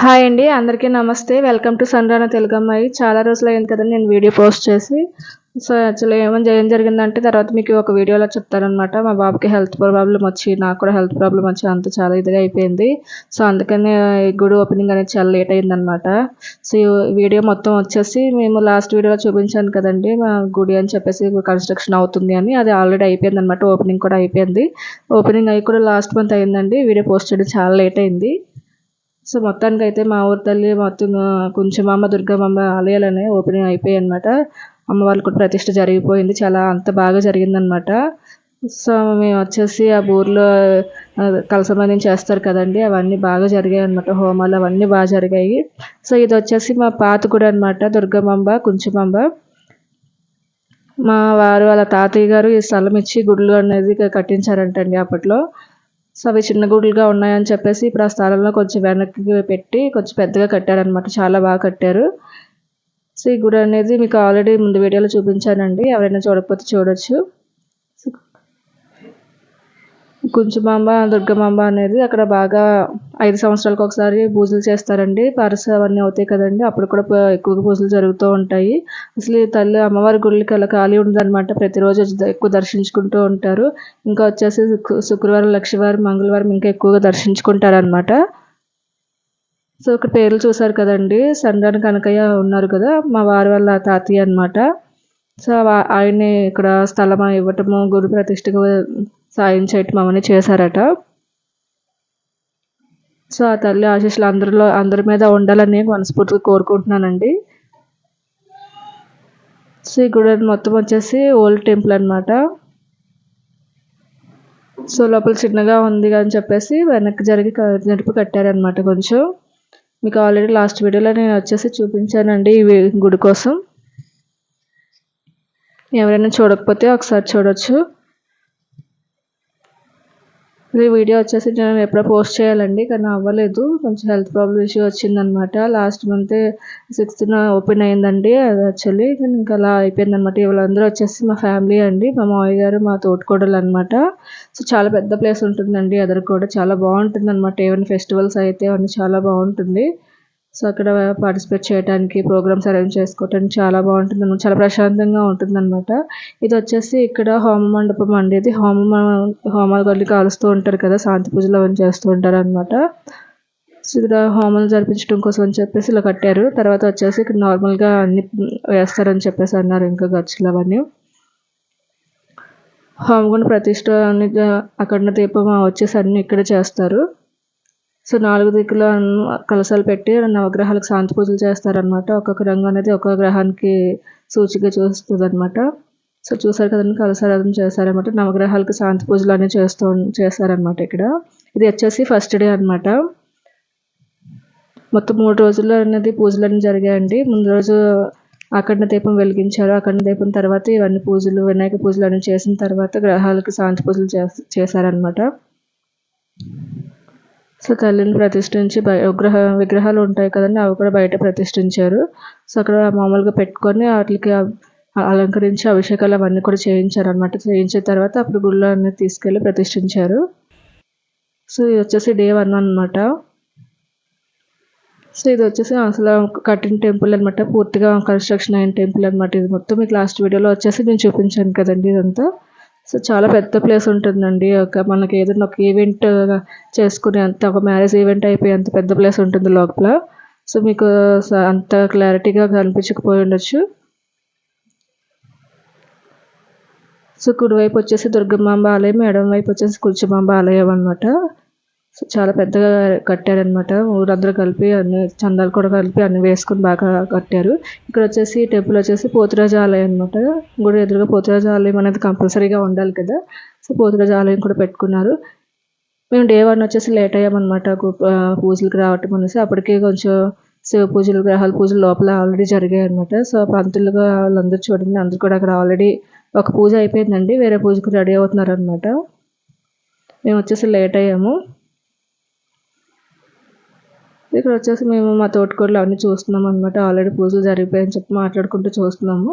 Hi అండి అందరికీ నమస్తే. వెల్కమ్ టు సన్రాన తెలుగమ్మాయి చాలా రోజులు అయింది కదండి నేను వీడియో పోస్ట్ చేసి. సో యాక్చువల్లీ ఏమని ఏం జరిగిందంటే తర్వాత మీకు ఒక వీడియోలో చెప్తారనమాట మా బాబుకి హెల్త్ ప్రాబ్లం వచ్చి నాకు కూడా హెల్త్ ప్రాబ్లం వచ్చి అంత చాలా ఇదిగా అయిపోయింది. సో అందుకని గుడి ఓపెనింగ్ అనేది చాలా లేట్ అయిందనమాట సో వీడియో మొత్తం వచ్చేసి మేము లాస్ట్ వీడియోలో చూపించాను కదండి మా గుడి అని చెప్పేసి కన్స్ట్రక్షన్ అవుతుంది అని. అది ఆల్రెడీ అయిపోయింది అనమాట ఓపెనింగ్ కూడా అయిపోయింది. ఓపెనింగ్ అయ్యి కూడా లాస్ట్ మంత్ అయిందండి వీడియో పోస్ట్ చేయడం చాలా లేట్ అయింది. సో మొత్తానికి అయితే మా ఊరి తల్లి మొత్తం కొంచెం అమ్మ దుర్గమ్మ ఆలయాలనే ఓపెనింగ్ అయిపోయాయి అనమాట అమ్మవారికి కూడా ప్రతిష్ట జరిగిపోయింది. చాలా అంత బాగా జరిగిందనమాట సో మేము వచ్చేసి ఆ ఊర్లో కలసమని చేస్తారు కదండి. అవన్నీ బాగా జరిగాయి అనమాట హోమాలు అవన్నీ బాగా జరిగాయి. సో ఇది వచ్చేసి మా పాత కూడా అనమాట దుర్గమాంబ కుంచుమాంబ మా వారు వాళ్ళ తాతయ్య గారు ఈ స్థలం ఇచ్చి గుడులు అనేది కట్టించారంటండి అప్పట్లో. సో అవి చిన్న గుడులుగా ఉన్నాయని చెప్పేసి ఇప్పుడు ఆ స్థలంలో కొంచెం వెనక్కి పెట్టి కొంచెం పెద్దగా కట్టారనమాట చాలా బాగా కట్టారు. సో ఈ గుడి అనేది మీకు ఆల్రెడీ ముందు వీడియోలో చూపించానండి. ఎవరైనా చూడకపోతే చూడొచ్చు. కుంచుమాంబ దుర్గమాంబ అనేది అక్కడ బాగా ఐదు సంవత్సరాలకు ఒకసారి పూజలు చేస్తారండి. పరస అవన్నీ అవుతాయి కదండి. అప్పుడు కూడా ఎక్కువగా పూజలు జరుగుతూ ఉంటాయి. అసలు ఈ తల్లి అమ్మవారి గుళ్ళకి అలా ఖాళీ ఉండదన్నమాట. ప్రతిరోజు ఎక్కువ దర్శించుకుంటూ ఉంటారు. ఇంకా వచ్చేసి శుక్రవారం లక్షవారం మంగళవారం ఇంకా ఎక్కువగా దర్శించుకుంటారనమాట సో ఇక్కడ పేర్లు చూసారు కదండి. సండాని కనకయ్య ఉన్నారు కదా మా వారి వాళ్ళ తాతయ్య అనమాట సో ఆయన్ని ఇక్కడ స్థలం ఇవ్వటము గురు ప్రతిష్టగా సాయం చేయటం అవన్నీ చేశారట. సో ఆ తల్లి ఆశీస్సులు అందరిలో అందరి మీద ఉండాలని మనస్ఫూర్తిగా కోరుకుంటున్నానండి. సో ఈ గుడి మొత్తం వచ్చేసి ఓల్డ్ టెంపుల్ అనమాట సో లోపల చిన్నగా ఉంది అని చెప్పేసి వెనక్కి జరిగి నడిపి కట్టారనమాట కొంచెం. మీకు ఆల్రెడీ లాస్ట్ వీడియోలో నేను వచ్చేసి చూపించానండి ఈ గుడి కోసం. ఎవరైనా చూడకపోతే ఒకసారి చూడొచ్చు. ఈ వీడియో వచ్చేసి నేను ఎప్పుడో పోస్ట్ చేయాలండి కానీ అవ్వలేదు. కొంచెం హెల్త్ ప్రాబ్లమ్ ఇష్యూ వచ్చిందనమాట లాస్ట్ మంత్ సిక్స్త్న ఓపెన్ అయిందండి అది యాక్చువల్లీ కానీ ఇంకా అలా అయిపోయిందనమాట వీళ్ళందరూ వచ్చేసి మా ఫ్యామిలీ అండి మా మావయ్య గారు మా తోటికోడలు అనమాట సో చాలా పెద్ద ప్లేస్ ఉంటుందండి అదర్ కూడా చాలా బాగుంటుంది అనమాట ఏమైనా ఫెస్టివల్స్ అయితే అవన్నీ చాలా బాగుంటుంది. సో అక్కడ పార్టిసిపేట్ చేయడానికి ప్రోగ్రామ్స్ అరేంజ్ చేసుకోవటానికి చాలా బాగుంటుంది అనమాట చాలా ప్రశాంతంగా ఉంటుంది అనమాట ఇది వచ్చేసి ఇక్కడ హోమ మండపం అండి. ఇది హోమ హోమాలు వెళ్ళి కాలుస్తూ ఉంటారు కదా శాంతి పూజలు అవన్నీ చేస్తూ ఉంటారు అనమాట సో ఇక్కడ హోమాలు జరిపించడం కోసం అని చెప్పేసి ఇలా కట్టారు. తర్వాత వచ్చేసి ఇక్కడ నార్మల్గా అన్ని వేస్తారని చెప్పేసి అన్నారు ఇంకా గచ్చులు అవన్నీ. హోమగుండ ప్రతిష్ట అక్కడ దీపం వచ్చేసి అన్నీ ఇక్కడ చేస్తారు. సో నాలుగు దిక్కుల కలశాలు పెట్టి నవగ్రహాలకు శాంతి పూజలు చేస్తారనమాట ఒక్కొక్క రంగు అనేది ఒక్కొక్క గ్రహానికి సూచిగా చూస్తుంది అనమాట సో చూసారు కదండి కలశారాధన చేస్తారనమాట నవగ్రహాలకు శాంతి పూజలు అనేవి చేస్తూ చేస్తారనమాట ఇక్కడ. ఇది వచ్చేసి ఫస్ట్ డే అనమాట మొత్తం మూడు రోజుల్లో అనేది పూజలన్నీ జరిగాయండి. ముందు రోజు అఖండ దీపం వెలిగించారు. అఖండ దీపం తర్వాత ఇవన్నీ పూజలు వినాయక పూజలు అన్నీ చేసిన తర్వాత గ్రహాలకు శాంతి పూజలు చేశారనమాట సో తల్లిని ప్రతిష్ఠించి విగ్రహ విగ్రహాలు ఉంటాయి కదండి అవి కూడా బయట ప్రతిష్ఠించారు. సో అక్కడ మామూలుగా పెట్టుకొని వాటికి అలంకరించి అభిషేకాలు అవన్నీ కూడా చేయించారు అనమాట చేయించిన తర్వాత అప్పుడు గుళ్ళో అన్నీ తీసుకెళ్ళి ప్రతిష్ఠించారు. సో ఇది వచ్చేసి డే వన్ అనమాట సో ఇది వచ్చేసి అసలు కట్టిన టెంపుల్ అనమాట పూర్తిగా కన్స్ట్రక్షన్ అయిన టెంపుల్ అనమాట ఇది మొత్తం మీకు లాస్ట్ వీడియోలో వచ్చేసి నేను చూపించాను కదండి ఇదంతా. సో చాలా పెద్ద ప్లేస్ ఉంటుందండి. ఒక మనకి ఏదైనా ఒక ఈవెంట్ చేసుకునే అంత ఒక మ్యారేజ్ ఈవెంట్ అయిపోయి అంత పెద్ద ప్లేస్ ఉంటుంది లోపల. సో మీకు అంత క్లారిటీగా కనిపించకపోయి ఉండొచ్చు. సో కుడివైపు వచ్చేసి దుర్గమాంబ ఆలయం ఎడమ వైపు వచ్చేసి కుల్చమాంబ ఆలయం అనమాట చాలా పెద్దగా కట్టారనమాట ఊరందరూ కలిపి అన్ని చందాలు కూడా కలిపి అన్ని వేసుకొని బాగా కట్టారు. ఇక్కడ వచ్చేసి టెంపుల్ వచ్చేసి పోతురాజు ఆలయం అనమాట గుడి ఎదురుగా పోతురాజు ఆలయం అనేది కంపల్సరీగా ఉండాలి కదా. సో పోతురాజు ఆలయం కూడా పెట్టుకున్నారు. మేము డే వన్ వచ్చేసి లేట్ అయ్యామన్నమాట. పూజలకు రావటం అనేసి అప్పటికే కొంచెం శివ పూజలు గ్రహాల పూజలు లోపల ఆల్రెడీ జరిగాయి అనమాట సో పంతులుగా వాళ్ళందరూ చూడండి అందరూ కూడా అక్కడ ఆల్రెడీ ఒక పూజ అయిపోయిందండి. వేరే పూజకు రెడీ అవుతున్నారు అనమాట మేము వచ్చేసి లేట్ అయ్యాము. ఇక్కడ వచ్చేసి మేము మా తోటకూరలు అవన్నీ చూస్తున్నాం అనమాట ఆల్రెడీ పూజలు జరిగిపోయాయని చెప్పి మాట్లాడుకుంటూ చూస్తున్నాము.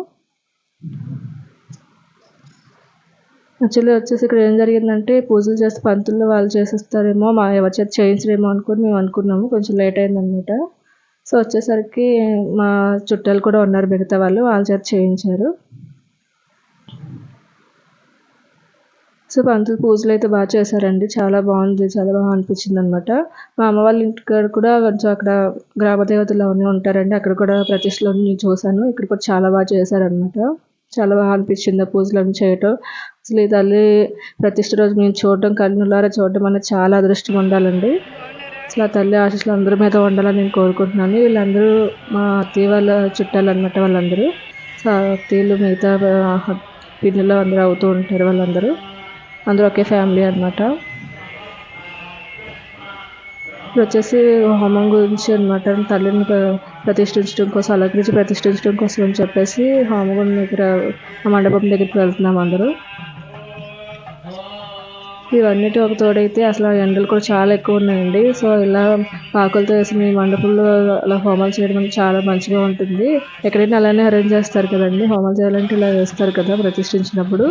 యాక్చువల్లీ వచ్చేసి ఇక్కడ ఏం జరిగిందంటే పూజలు చేస్తే పంతులు వాళ్ళు చేసేస్తారేమో మా ఎవరి చేత చేయించరేమో అనుకుని మేము అనుకున్నాము. కొంచెం లేట్ అయిందనమాట సో వచ్చేసరికి మా చుట్టాలు కూడా ఉన్నారు మిగతా వాళ్ళు వాళ్ళ చేత చేయించారు. సో పంతులు పూజలు అయితే బాగా చేశారండి. చాలా బాగుంది చాలా బాగా అనిపించింది అనమాట మా అమ్మ వాళ్ళ ఇంటికాడ కూడా కొంచెం అక్కడ గ్రామ దేవతలు అవన్నీ ఉంటారండి. అక్కడ కూడా ప్రతిష్టలో నేను చూశాను. ఇక్కడ కూడా చాలా బాగా చేశారనమాట చాలా బాగా అనిపించింది ఆ పూజలు చేయటం. అసలు ఈ తల్లి ప్రతిష్ట రోజు మేము చూడడం కన్నులారా చూడడం అనేది చాలా అదృష్టం ఉండాలండి. అసలు ఆ తల్లి ఆశీస్సులు అందరి మీద ఉండాలని నేను కోరుకుంటున్నాను. వీళ్ళందరూ మా అత్తయ్య వాళ్ళ చుట్టాలు అనమాట వాళ్ళందరూ. సో అత్తయ్యలు మిగతా పిల్లలు అందరూ అవుతూ ఉంటారు వాళ్ళందరూ. అందరూ ఒకే ఫ్యామిలీ అనమాట ఇప్పుడు వచ్చేసి హోమం గురించి అనమాట తల్లిని ప్రతిష్ఠించడం కోసం అలంకరించి ప్రతిష్ఠించడం కోసం అని చెప్పేసి హోమగుండం దగ్గర మండపం దగ్గరికి వెళ్తున్నాం అందరూ. ఇవన్నిటి ఒక తోడైతే అసలు ఎండలు కూడా చాలా ఎక్కువ ఉన్నాయండి. సో ఇలా పాకులతో వేసిన ఈ మండపంలో అలా హోమాలు చేయడం చాలా మంచిగా ఉంటుంది. ఎక్కడైనా అలానే అరేంజ్ చేస్తారు కదండి. హోమాలు చేయాలంటే ఇలా వేస్తారు కదా ప్రతిష్ఠించినప్పుడు.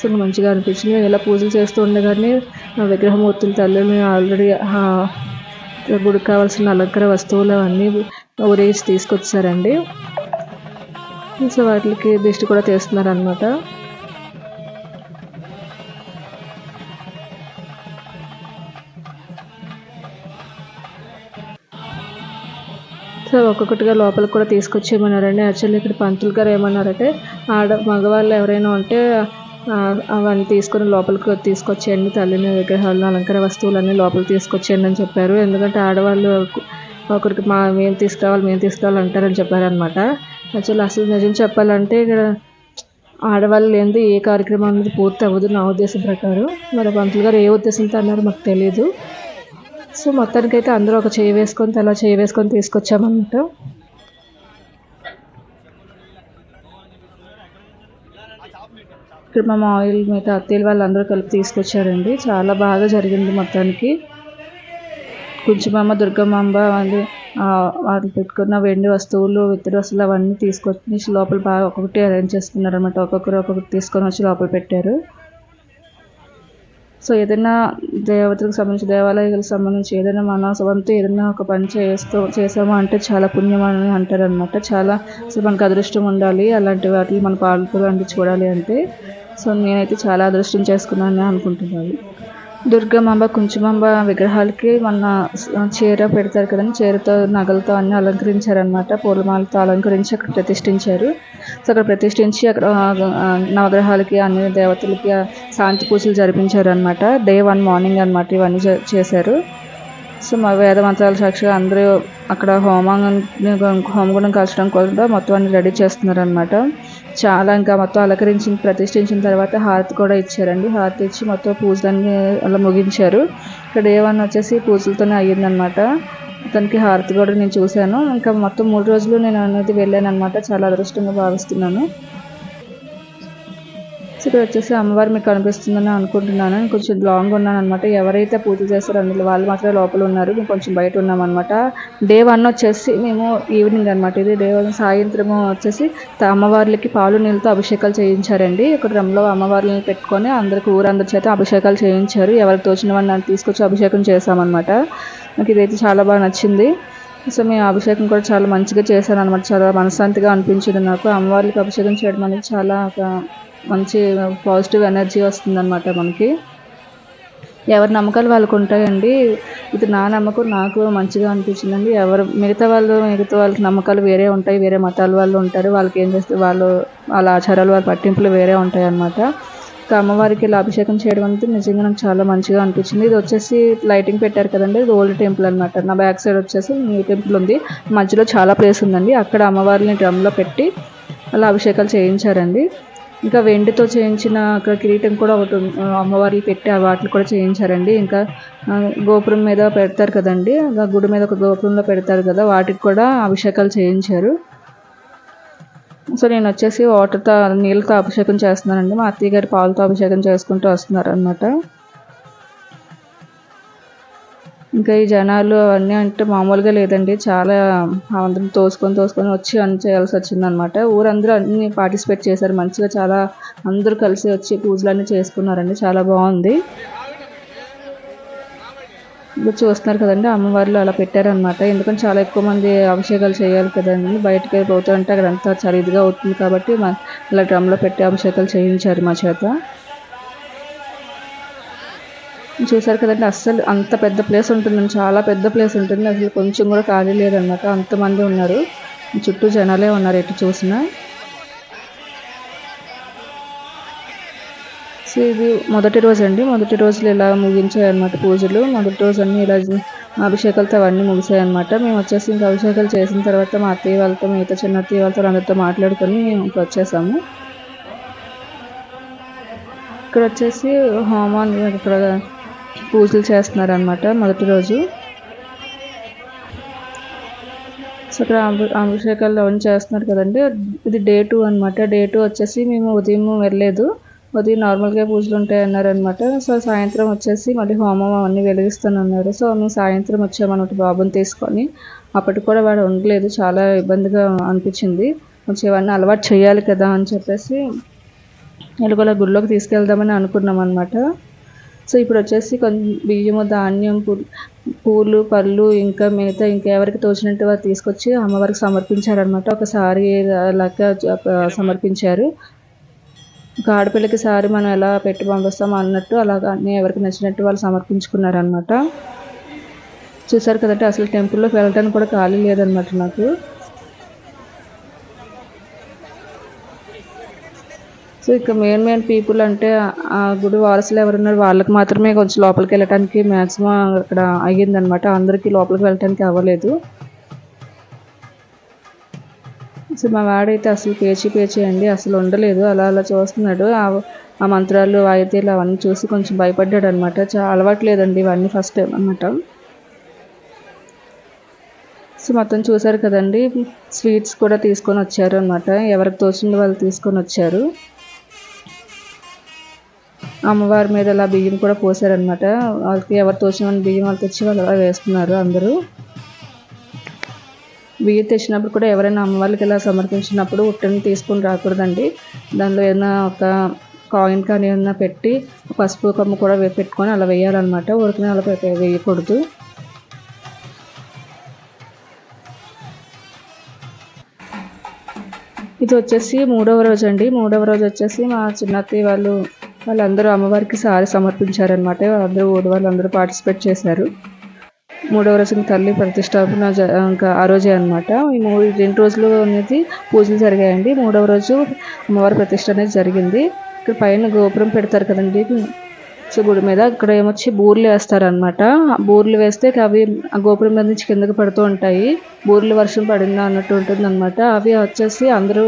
సో మంచిగా అనిపించింది. ఇలా పూజలు చేస్తూ ఉండగానే విగ్రహమూర్తుల తల్లిని ఆల్రెడీ గుడికి కావాల్సిన అలంకర వస్తువులు అవన్నీ ఊరేసి తీసుకొచ్చారండి. సో వాటికి దిష్టి కూడా తీస్తున్నారు అనమాట సో ఒక్కొక్కటిగా లోపలికి కూడా తీసుకొచ్చేయమన్నారండి. యాక్చువల్లీ ఇక్కడ పంతులు గారు ఏమన్నారంటే ఆడ మగవాళ్ళు ఎవరైనా ఉంటే అవన్నీ తీసుకొని లోపలికి తీసుకొచ్చేయండి తల్లిని విగ్రహాలను అలంకార వస్తువులన్నీ లోపలికి తీసుకొచ్చేయండి అని చెప్పారు. ఎందుకంటే ఆడవాళ్ళు ఒకరికి మా మేము తీసుకురావాలి మేము తీసుకురావాలి అంటారని చెప్పారనమాట యాక్చువల్లీ అసలు నిజం చెప్పాలంటే ఇక్కడ ఆడవాళ్ళు లేనిది ఏ కార్యక్రమం అనేది పూర్తి అవ్వదు నా ఉద్దేశం ప్రకారం. మరి పంతులు గారు ఏ ఉద్దేశంతో అన్నారో మాకు తెలియదు సో మొత్తానికైతే అందరూ ఒక చేయి వేసుకొని తల చేయి వేసుకొని తీసుకొచ్చామన్నమాట ఇక్కడ మా ఆయిల్ మీద అత్తయ్యలు వాళ్ళందరూ కలిపి తీసుకొచ్చారండి. చాలా బాగా జరిగింది మొత్తానికి. కుంచుమాంబ దుర్గమాంబ అది వాళ్ళు పెట్టుకున్న వెండి వస్తువులు ఇతర వస్తువులు అవన్నీ తీసుకొచ్చి లోపల బాగా ఒక్కొక్కటి అరేంజ్ చేసుకున్నారు అనమాట ఒక్కొక్కరు ఒక్కొక్కటి తీసుకొని వచ్చి లోపల పెట్టారు. సో ఏదైనా దేవతలకు సంబంధించి దేవాలయాలకు సంబంధించి ఏదైనా మన వంతు ఏదైనా ఒక పని చేస్తూ చేసాము అంటే చాలా పుణ్యం అని అంటారు అనమాట చాలా అసలు మనకు అదృష్టం ఉండాలి. అలాంటి వాటిని మన పాలకులు చూడాలి అంటే. సో నేనైతే చాలా అదృష్టం చేసుకున్నాను అనుకుంటున్నాను. దుర్గమాంబ కుంచుమాంబ విగ్రహాలకి మన చీర పెడతారు కదండి. చీరతో నగలతో అన్ని అలంకరించారనమాట పూలమాలతో అలంకరించి అక్కడ ప్రతిష్ఠించారు. సో అక్కడ ప్రతిష్ఠించి అక్కడ నవగ్రహాలకి అన్ని దేవతలకి శాంతి పూజలు జరిపించారు అనమాట డే వన్ మార్నింగ్ అనమాట ఇవన్నీ చేశారు. సో మా వేద మంత్రాల సాక్షిగా అందరూ అక్కడ హోమాన్ని హోమగుండం కాల్చడం కోసం మొత్తం అన్ని రెడీ చేస్తున్నారు అనమాట చాలా ఇంకా మొత్తం అలంకరించి ప్రతిష్ఠించిన తర్వాత హారతి కూడా ఇచ్చారండి. హారతి ఇచ్చి మొత్తం పూజలన్నీ అలా ముగించారు. ఇక్కడ ఏమన్నా వన్ వచ్చేసి పూజలతోనే అయ్యిందనమాట తనకి హారతి కూడా నేను చూశాను. ఇంకా మొత్తం మూడు రోజులు నేను అనేది వెళ్ళాను అనమాట చాలా అదృష్టంగా భావిస్తున్నాను. సో ఇక్కడ వచ్చేసి అమ్మవారు మీకు కనిపిస్తుందని అనుకుంటున్నాను. కొంచెం లాంగ్ ఉన్నాను అనమాట ఎవరైతే పూజ చేస్తారో అందులో వాళ్ళు మాత్రమే లోపల ఉన్నారు. మేము కొంచెం బయట ఉన్నాం అనమాట డే వన్ వచ్చేసి మేము ఈవినింగ్ అనమాట ఇది డే వన్ సాయంత్రం వచ్చేసి అమ్మవార్లకి పాలు నీళ్ళతో అభిషేకాలు చేయించారండి. ఇక్కడ రమ్లో అమ్మవార్లను పెట్టుకొని అందరికి ఊరందరి చేత అభిషేకాలు చేయించారు. ఎవరికి తోచిన వాడిని తీసుకొచ్చి అభిషేకం చేశామన్నమాట. నాకు ఇదైతే చాలా బాగా నచ్చింది. సో మేము అభిషేకం కూడా చాలా మంచిగా చేశాను అనమాట చాలా మనశ్శాంతిగా అనిపించింది నాకు. అమ్మవారికి అభిషేకం చేయడం అనేది చాలా ఒక మంచి పాజిటివ్ ఎనర్జీ వస్తుందన్నమాట మనకి. ఎవరి నమ్మకాలు వాళ్ళకు ఉంటాయండి. ఇది నా నమ్మకం నాకు మంచిగా అనిపించిందండి. ఎవరు మిగతా వాళ్ళు మిగతా వాళ్ళకి నమ్మకాలు వేరే ఉంటాయి వేరే మతాల వాళ్ళు ఉంటారు. వాళ్ళకి ఏం చేస్తే వాళ్ళు వాళ్ళ ఆచారాలు వాళ్ళ పట్టింపులు వేరే ఉంటాయి అన్నమాట అమ్మవారికి ఇలా అభిషేకం చేయడం అనేది నిజంగా నాకు చాలా మంచిగా అనిపించింది. ఇది వచ్చేసి లైటింగ్ పెట్టారు కదండి ఇది ఓల్డ్ టెంపుల్ అనమాట నా బ్యాక్ సైడ్ వచ్చేసి న్యూ టెంపుల్ ఉంది. మధ్యలో చాలా ప్లేస్ ఉందండి. అక్కడ అమ్మవారిని డ్రమ్లో పెట్టి అలా అభిషేకాలు చేయించారండి. ఇంకా వెండితో చేయించిన అక్కడ కిరీటం కూడా ఒకటి అమ్మవారికి పెట్టి వాటిని కూడా చేయించారండి. ఇంకా గోపురం మీద పెడతారు కదండి. గుడి మీద ఒక గోపురంలో పెడతారు కదా వాటికి కూడా అభిషేకాలు చేయించారు. సో నేను వచ్చేసి వాటర్తో నీళ్ళతో అభిషేకం చేస్తున్నానండి. మా అత్తయ్య గారి పాలతో అభిషేకం చేసుకుంటూ వస్తున్నారు అనమాట ఇంకా ఈ జనాలు అవన్నీ అంటే మామూలుగా లేదండి. చాలా అందరం తోసుకొని తోసుకొని వచ్చి అన్ని చేయాల్సి వచ్చిందనమాట ఊరందరూ అన్ని పార్టిసిపేట్ చేశారు. మంచిగా చాలా అందరూ కలిసి వచ్చి పూజలు అన్నీ చేసుకున్నారండి. చాలా బాగుంది. ఇప్పుడు చూస్తున్నారు కదండి అమ్మవార్లు అలా పెట్టారనమాట ఎందుకంటే చాలా ఎక్కువ మంది అభిషేకాలు చేయాలి కదండి. బయటకి పోతుంటే అక్కడంతా చాలా ఇదిగా అవుతుంది కాబట్టి మా ఇలా డ్రమ్లో పెట్టి అభిషేకాలు చేయించారు మా చేత. చూసారు కదండి అస్సలు అంత పెద్ద ప్లేస్ ఉంటుందండి చాలా పెద్ద ప్లేస్ ఉంటుంది. అసలు కొంచెం కూడా ఖాళీ లేదన్నమాట అంతమంది ఉన్నారు. చుట్టూ జనాలే ఉన్నారు ఎటు చూసినా. సో ఇది మొదటి రోజు అండి మొదటి రోజులు ఇలా ముగించాయి అనమాట పూజలు. మొదటి రోజు అన్నీ ఇలా అభిషేకాలతో అవన్నీ ముగిసాయన్నమాట. మేము వచ్చేసి ఇంకా అభిషేకాలు చేసిన తర్వాత మా అత్తయ్య వాళ్ళతో మిగతా చిన్న అత్తయ్య వాళ్ళతో అందరితో మాట్లాడుకొని మేము ఇంకా వచ్చేసాము. ఇక్కడ వచ్చేసి హోమాన్ని ఇక్కడ పూజలు చేస్తున్నారు అనమాట మొదటి రోజు. సో ఇక్కడ అభిషేకాలు అవన్నీ చేస్తున్నారు కదండి. ఇది డే టూ అనమాట డే టూ వచ్చేసి మేము ఉదయం వెళ్ళలేదు. ఉదయం నార్మల్గా పూజలు ఉంటాయి అన్నారనమాట సో సాయంత్రం వచ్చేసి మళ్ళీ హోమం అవన్నీ వెలిగిస్తానన్నారు. సో మేము సాయంత్రం వచ్చామన్నమాట బాబుని తీసుకొని. అప్పటికి కూడా వాడు ఉండలేదు. చాలా ఇబ్బందిగా అనిపించింది. కొంచెం ఇవన్నీ అలవాటు చేయాలి కదా అని చెప్పేసి ఎలుగుల గుడిలోకి తీసుకెళ్దామని అనుకున్నాం అనమాట సో ఇప్పుడు వచ్చేసి కొంచెం బియ్యము ధాన్యం పూలు పళ్ళు ఇంకా మిగతా ఇంకా ఎవరికి తోచినట్టు వారు తీసుకొచ్చి అమ్మవారికి సమర్పించారనమాట ఒకసారి లాగా సమర్పించారు. ఒక ఆడపిల్లకి సారి మనం ఎలా పెట్టి పంపిస్తాం అన్నట్టు అలాగా అన్నీ ఎవరికి నచ్చినట్టు వాళ్ళు సమర్పించుకున్నారనమాట చూసారు కదంటే అసలు టెంపుల్లోకి వెళ్ళడానికి కూడా ఖాళీ లేదనమాట నాకు. సో ఇక మెయిన్ మెయిన్ పీపుల్ అంటే ఆ గుడి వారసులు ఎవరున్నారు వాళ్ళకి మాత్రమే కొంచెం లోపలికి వెళ్ళటానికి మ్యాక్సిమం అక్కడ అయ్యిందనమాట అందరికీ లోపలికి వెళ్ళటానికి అవ్వలేదు. సో మా వాడైతే అసలు పేచి పేచి అండి అసలు ఉండలేదు. అలా అలా చూస్తున్నాడు. ఆ మంత్రాలు వాయిద్యాలు అవన్నీ చూసి కొంచెం భయపడ్డాడు అనమాట చాలా అలవాటు లేదండి ఇవన్నీ ఫస్ట్ టైం అనమాట సో మొత్తం చూసారు కదండి స్వీట్స్ కూడా తీసుకొని వచ్చారు అనమాట ఎవరికి తోచింది వాళ్ళు తీసుకొని వచ్చారు. అమ్మవారి మీద అలా బియ్యం కూడా పోసారనమాట వాళ్ళకి ఎవరు తోచిన బియ్యం వాళ్ళు తెచ్చి వాళ్ళు అలా వేస్తున్నారు అందరూ. బియ్యం తెచ్చినప్పుడు కూడా ఎవరైనా అమ్మవారికి ఇలా సమర్పించినప్పుడు ఉట్టని తీసుకుని రాకూడదండి. దానిలో ఏదైనా ఒక కాయిన్ కానీ ఏదైనా పెట్టి పసుపు కమ్మ కూడా పెట్టుకొని అలా వేయాలన్నమాట. ఉడికిన అలా వేయకూడదు. ఇది వచ్చేసి మూడవ రోజు అండి మూడవ రోజు వచ్చేసి మా చిన్నతి వాళ్ళు వాళ్ళందరూ అమ్మవారికి సారి సమర్పించారనమాట అందరూ ఊరి వాళ్ళందరూ పార్టిసిపేట్ చేశారు. మూడవ రోజు తల్లి ప్రతిష్టాపన ఇంకా ఆ రోజే అనమాట ఈ మూడు రెండు రోజులు అనేది పూజలు జరిగాయండి. మూడవ రోజు అమ్మవారి ప్రతిష్ట అనేది జరిగింది. ఇక్కడ పైన గోపురం పెడతారు కదండి. సో గుడి మీద ఇక్కడ ఏమొచ్చి బూర్లు వేస్తారనమాట బూర్లు వేస్తే అవి ఆ గోపురం మీద నుంచి కిందకి పడుతూ ఉంటాయి. బూర్లు వర్షం పడిందా అన్నట్టు ఉంటుంది అనమాట అవి వచ్చేసి అందరూ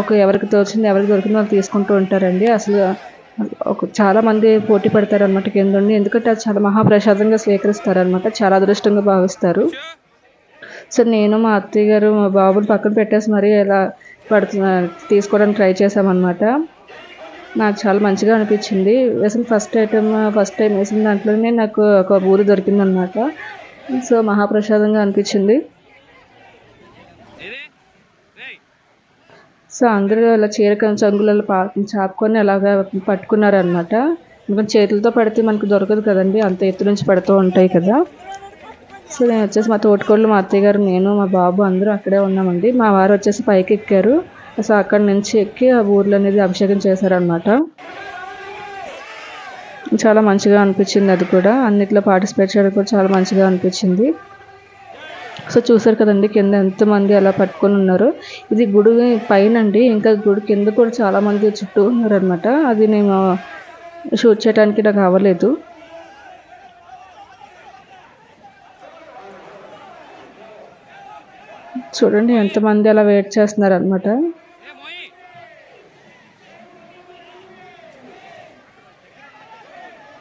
ఒక ఎవరికి తోచింది ఎవరికి దొరికిందో వాళ్ళు తీసుకుంటూ ఉంటారండి. అసలు ఒక చాలామంది పోటీ పడతారనమాట కింద ఉండి ఎందుకంటే అది చాలా మహాప్రసాదంగా స్వీకరిస్తారనమాట చాలా అదృష్టంగా భావిస్తారు. సో నేను మా అత్తయ్య గారు మా బాబుని పక్కన పెట్టేసి మరీ ఇలా పడుతున్నా తీసుకోవడానికి ట్రై చేసామన్నమాట నాకు చాలా మంచిగా అనిపించింది. అసలు ఫస్ట్ ఐటమ్ ఫస్ట్ టైం వేసిన దాంట్లోనే నాకు ఒక ఊరు దొరికిందనమాట సో మహాప్రసాదంగా అనిపించింది. సో అందరూ అలా చీర చంగులలో పా చాపుకొని అలాగా పట్టుకున్నారనమాట ఎందుకంటే చేతులతో పడితే మనకు దొరకదు కదండి అంత ఎత్తు నుంచి పడుతూ ఉంటాయి కదా. సో నేను వచ్చేసి మా తోటికోళ్ళు మా అత్తయ్య గారు నేను మా బాబు అందరూ అక్కడే ఉన్నామండి. మా వారు వచ్చేసి పైకి ఎక్కారు. సో అక్కడి నుంచి ఎక్కి ఆ ఊర్లో అనేది అభిషేకం చేశారనమాట చాలా మంచిగా అనిపించింది అది కూడా. అన్నిట్లో పార్టిసిపేట్ చేయడం కూడా చాలా మంచిగా అనిపించింది. సో చూసారు కదండి కింద ఎంతమంది అలా పట్టుకొని ఉన్నారు. ఇది గుడి పైన అండి ఇంకా గుడి కింద కూడా చాలామంది చుట్టూ ఉన్నారనమాట అది నేను షూట్ చేయడానికి నాకు అవ్వలేదు. చూడండి ఎంతమంది అలా వెయిట్ చేస్తున్నారు అనమాట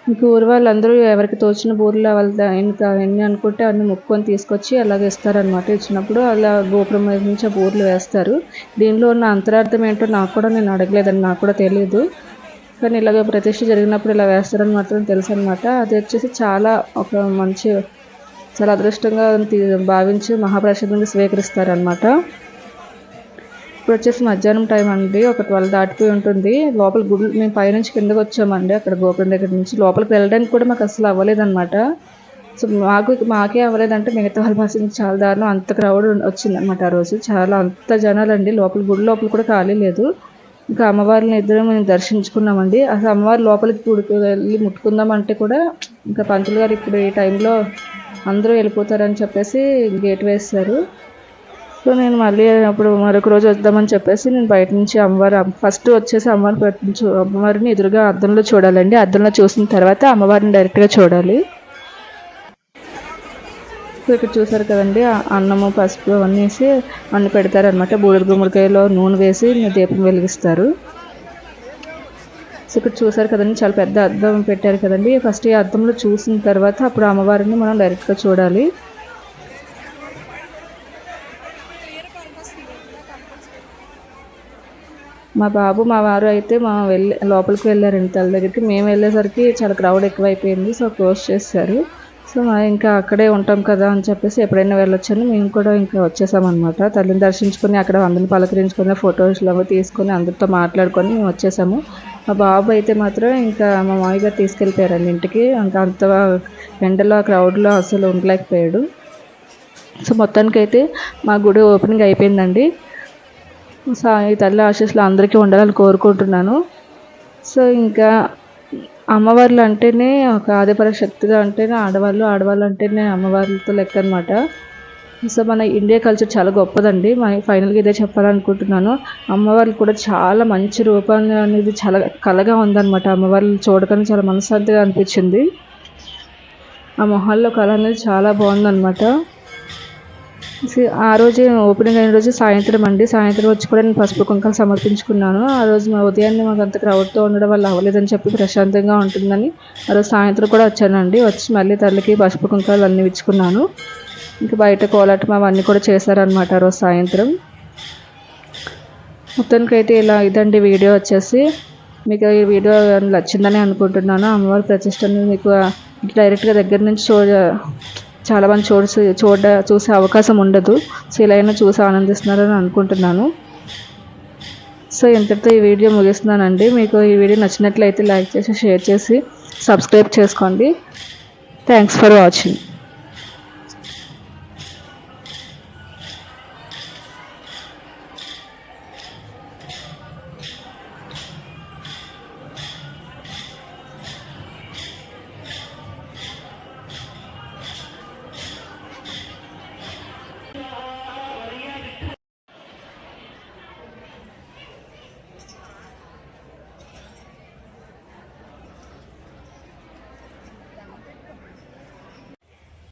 ఇంక ఊరి వాళ్ళందరూ ఎవరికి తోచిన బూర్లు వాళ్ళు ఇంకా ఎన్ని అనుకుంటే అన్ని ముక్కొని తీసుకొచ్చి అలాగే ఇస్తారనమాట ఇచ్చినప్పుడు అలా గోపురం మీద నుంచి ఆ బూర్లు వేస్తారు. దీనిలో ఉన్న అంతరార్థం ఏంటో నాకు కూడా నేను అడగలేదని నాకు కూడా తెలియదు కానీ ఇలాగ ప్రతిష్ఠ జరిగినప్పుడు ఇలా వేస్తారని మాత్రం తెలుసు అనమాట అది వచ్చేసి చాలా ఒక మంచి చాలా అదృష్టంగా భావించి మహాప్రసాదంగా స్వీకరిస్తారనమాట ఇప్పుడు వచ్చేసి మధ్యాహ్నం టైం అండి. ఒక ట్వెల్వ్ దాటిపోయి ఉంటుంది. లోపల గుడి మేము పైనుంచి కిందకి వచ్చామండి. అక్కడ గోపురం దగ్గర నుంచి లోపలికి వెళ్ళడానికి కూడా మాకు అసలు అవ్వలేదన్నమాట. సో మాకు మాకే అవ్వలేదంటే మిగతా వాళ్ళ బస్సు చాలా దారుణం. అంత క్రౌడ్ వచ్చింది అనమాట ఆ రోజు. చాలా అంత జనాలండి. లోపల గుడి లోపల కూడా ఖాళీ లేదు. ఇంకా అమ్మవారిని ఇద్దరు మేము దర్శించుకున్నామండి. అసలు అమ్మవారి లోపలికి గుడికి వెళ్ళి ముట్టుకుందామంటే కూడా ఇంకా పంతులు గారు ఇప్పుడు ఈ టైంలో అందరూ వెళ్ళిపోతారని చెప్పేసి గేట్ వేస్తారు. సో నేను మళ్ళీ అప్పుడు మరొక రోజు వద్దామని చెప్పేసి నేను బయట నుంచి అమ్మవారు ఫస్ట్ వచ్చేసి అమ్మవారి పెట్టించు అమ్మవారిని ఎదురుగా అద్దంలో చూడాలండి. అద్దంలో చూసిన తర్వాత అమ్మవారిని డైరెక్ట్గా చూడాలి. సో ఇక్కడ చూసారు కదండి అన్నము పసుపు అవన్నీ వేసి అన్ని పెడతారనమాట బూడిద గుమ్మడికాయలో నూనె వేసి దీపం వెలిగిస్తారు. సో ఇక్కడ చూసారు కదండి చాలా పెద్ద అద్దం పెట్టారు కదండి. ఫస్ట్ ఈ అద్దంలో చూసిన తర్వాత అప్పుడు అమ్మవారిని మనం డైరెక్ట్గా చూడాలి. మా బాబు మా వారు అయితే మా వెళ్ళి లోపలికి వెళ్ళారండి తల దగ్గరికి. మేము వెళ్ళేసరికి చాలా క్రౌడ్ ఎక్కువైపోయింది సో క్లోజ్ చేశారు. సో మా ఇంకా అక్కడే ఉంటాం కదా అని చెప్పేసి ఎప్పుడైనా వెళ్ళొచ్చని మేము కూడా ఇంకా వచ్చేసామన్నమాట. తల్లిని దర్శించుకొని అక్కడ అందరిని పలకరించుకొని ఫొటోస్లు అవి తీసుకొని అందరితో మాట్లాడుకొని మేము వచ్చేసాము. మా బాబు అయితే మాత్రం ఇంకా మా మామయ్య గారు తీసుకెళ్ళిపోయారండి ఇంటికి. ఇంకా అంత ఎండలో క్రౌడ్లో అసలు ఉండలేకపోయాడు. సో మొత్తానికైతే మా గుడి ఓపెనింగ్ అయిపోయిందండి. సో ఈ తల్లి ఆశీస్సులు అందరికీ ఉండాలని కోరుకుంటున్నాను. సో ఇంకా అమ్మవార్లు అంటేనే ఒక ఆదిపర శక్తిగా అంటేనే ఆడవాళ్ళు ఆడవాళ్ళు అంటేనే అమ్మవార్లతో లెక్క అనమాట సో మన ఇండియా కల్చర్ చాలా గొప్పదండి. మన ఫైనల్గా ఇదే చెప్పాలనుకుంటున్నాను. అమ్మవార్లు కూడా చాలా మంచి రూపం అనేది చాలా కలగా ఉందన్నమాట. అమ్మవార్లు చూడకనే చాలా మనశ్శాంతిగా అనిపించింది. ఆ మొహాల్లో కళ అనేది చాలా బాగుందన్నమాట. ఆ రోజు ఓపెనింగ్ అయిన రోజు సాయంత్రం అండి. సాయంత్రం వచ్చి కూడా నేను పసుపు కుంకాలు సమర్పించుకున్నాను. ఆ రోజు మా ఉదయాన్నే మాకు అంత క్రౌడ్తో ఉండడం వల్ల అవ్వలేదని చెప్పి ప్రశాంతంగా ఉంటుందని ఆ రోజు సాయంత్రం కూడా వచ్చానండి. వచ్చి మళ్ళీ తల్లికి పసుపు కుంకాలు అన్నీ ఇచ్చుకున్నాను. ఇంకా బయట కోలాటం అవన్నీ కూడా చేశారనమాట ఆ రోజు సాయంత్రం. మొత్తానికైతే ఇలా ఇదండి వీడియో వచ్చేసి. మీకు ఈ వీడియో నచ్చిందని అనుకుంటున్నాను. అమ్మవారి ప్రతిష్టని మీకు డైరెక్ట్గా దగ్గర నుంచి చూ చాలా మంది చూసి చూడ చూసే అవకాశం ఉండదు. సో ఇలా అయినా చూసి ఆనందిస్తున్నారని అనుకుంటున్నాను. సో ఇంతటితో ఈ వీడియో ముగిస్తున్నానండి. మీకు ఈ వీడియో నచ్చినట్లయితే లైక్ చేసి షేర్ చేసి సబ్స్క్రైబ్ చేసుకోండి. Thanks for watching